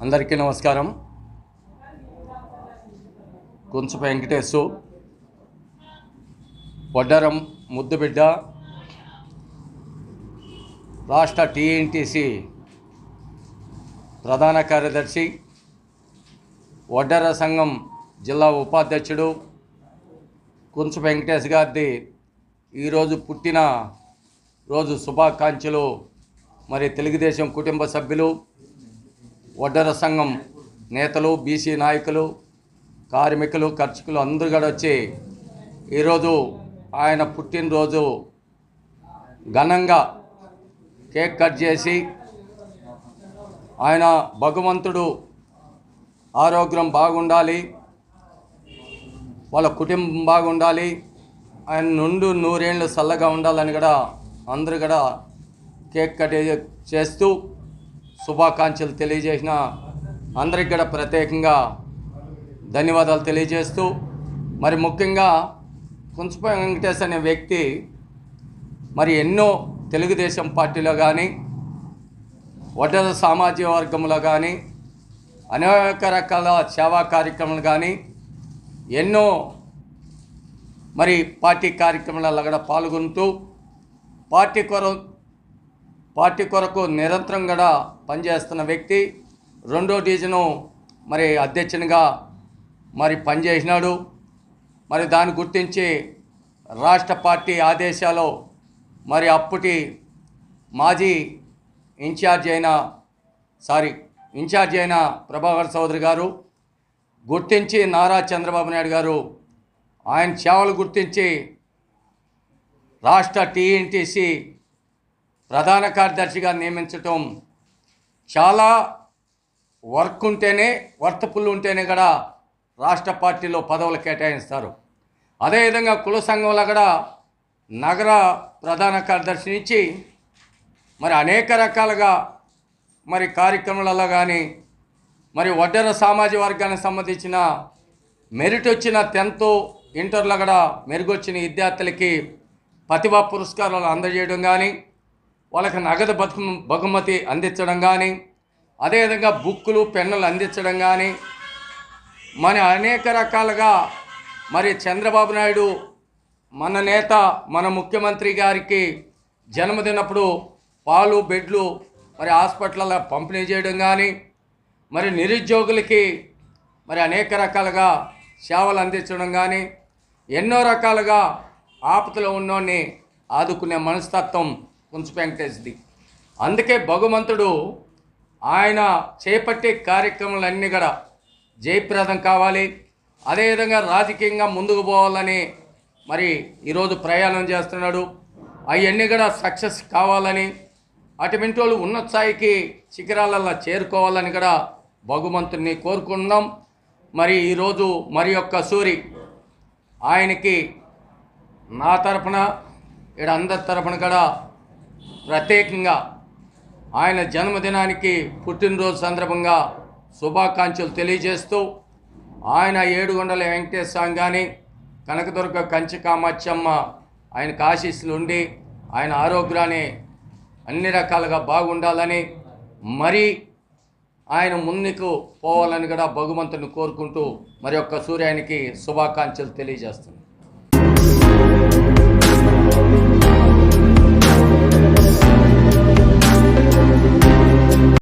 అందరికీ నమస్కారం. కొంచెం వెంకటేశు వడ్డారం ముద్దుబిడ్డ రాష్ట్ర టీఎన్టీసీ ప్రధాన కార్యదర్శి వడ్డార సంఘం జిల్లా ఉపాధ్యక్షుడు కుంచు వెంకటేష్ గారిది ఈరోజు పుట్టిన రోజు శుభాకాంక్షలు మరి తెలుగుదేశం కుటుంబ సభ్యులు వడ్డర సంఘం నేతలు బీసీ నాయకులు కార్మికులు ఖర్చుకులు అందరూ కూడా వచ్చి ఈరోజు ఆయన పుట్టినరోజు ఘనంగా కేక్ కట్ చేసి ఆయన భగవంతుడు ఆరోగ్యం బాగుండాలి వాళ్ళ కుటుంబం బాగుండాలి ఆయన నుండు నూరేళ్ళు చల్లగా ఉండాలని కూడా అందరూ కూడా కేక్ కట్ చేస్తూ శుభాకాంక్షలు తెలియజేసిన అందరికి కూడా ప్రత్యేకంగా ధన్యవాదాలు తెలియజేస్తూ మరి ముఖ్యంగా కుంచప వెంకటేష్ అనే వ్యక్తి మరి ఎన్నో తెలుగుదేశం పార్టీలో కానీ వడ్డల సామాజిక వర్గంలో కానీ అనేక రకాల సేవా కార్యక్రమాలు కానీ ఎన్నో మరి పార్టీ కార్యక్రమాలలో కూడా పాల్గొంటూ పార్టీ కొర పార్టీ కొరకు నిరంతరం కూడా పనిచేస్తున్న వ్యక్తి రెండో డివిజను మరి అధ్యక్షునిగా మరి పనిచేసినాడు. మరి దాన్ని గుర్తించి రాష్ట్ర పార్టీ ఆదేశాలు మరి అప్పటి మాజీ ఇన్ఛార్జ్ అయిన సారీ ఇన్ఛార్జ్ అయిన ప్రభాకర్ చౌదరి గారు గుర్తించి నారా చంద్రబాబు నాయుడు గారు ఆయన సేవలు గుర్తించి రాష్ట్ర టీఎన్టీసీ ప్రధాన కార్యదర్శిగా నియమించటం చాలా వర్క్ ఉంటేనే వర్తపుల్లు ఉంటేనే కూడా రాష్ట్ర పార్టీలో పదవులు కేటాయిస్తారు. అదేవిధంగా కుల సంఘంలో కూడా నగర ప్రధాన కార్యదర్శి నుంచి మరి అనేక రకాలుగా మరి కార్యక్రమాలలో కానీ మరి వడ్డెర సామాజిక వర్గానికి సంబంధించిన మెరిట్ వచ్చిన టెన్త్ ఇంటర్లో కూడా మెరుగొచ్చిన విద్యార్థులకి ప్రతిభా పురస్కారాలు అందజేయడం కానీ వాళ్ళకి నగదు బతు బహుమతి అందించడం కానీ అదేవిధంగా బుక్కులు పెన్నులు అందించడం కానీ మన అనేక రకాలుగా మరి చంద్రబాబు నాయుడు మన నేత మన ముఖ్యమంత్రి గారికి జన్మదినప్పుడు పాలు బెడ్లు మరి హాస్పిటల్లో పంపిణీ చేయడం కానీ మరి నిరుద్యోగులకి మరి అనేక రకాలుగా సేవలు అందించడం కానీ ఎన్నో రకాలుగా ఆపదలో ఉన్నోడిని ఆదుకునే మనస్తత్వం వెంకటేష్ది. అందుకే భగవంతుడు ఆయన చేపట్టే కార్యక్రమాలన్నీ కూడా జయప్రదం కావాలి. అదేవిధంగా రాజకీయంగా ముందుకు పోవాలని మరి ఈరోజు ప్రయాణం చేస్తున్నాడు. అవన్నీ కూడా సక్సెస్ కావాలని అటువంటి వాళ్ళు ఉన్న స్థాయికి శిఖరాలలో చేరుకోవాలని కూడా భగవంతుని కోరుకుంటున్నాం. మరి ఈరోజు మరి యొక్క సూరి ఆయనకి నా తరపున ఇక్కడ అందరి తరపున కూడా ప్రత్యేకంగా ఆయన జన్మదినానికి పుట్టినరోజు సందర్భంగా శుభాకాంక్షలు తెలియజేస్తూ ఆయన ఏడుగొండల వెంకటేశ్వర స్వామి కానీ కనకదుర్గ కంచి కామాక్షమ్మ ఆయనకు ఆశీస్సులు ఉండి ఆయన ఆరోగ్యాన్ని అన్ని రకాలుగా బాగుండాలని మరి ఆయన ముందుకు పోవాలని కూడా భగవంతుని కోరుకుంటూ మరి ఒక్క సూర్యానికి శుభాకాంక్షలు తెలియజేస్తున్నాను.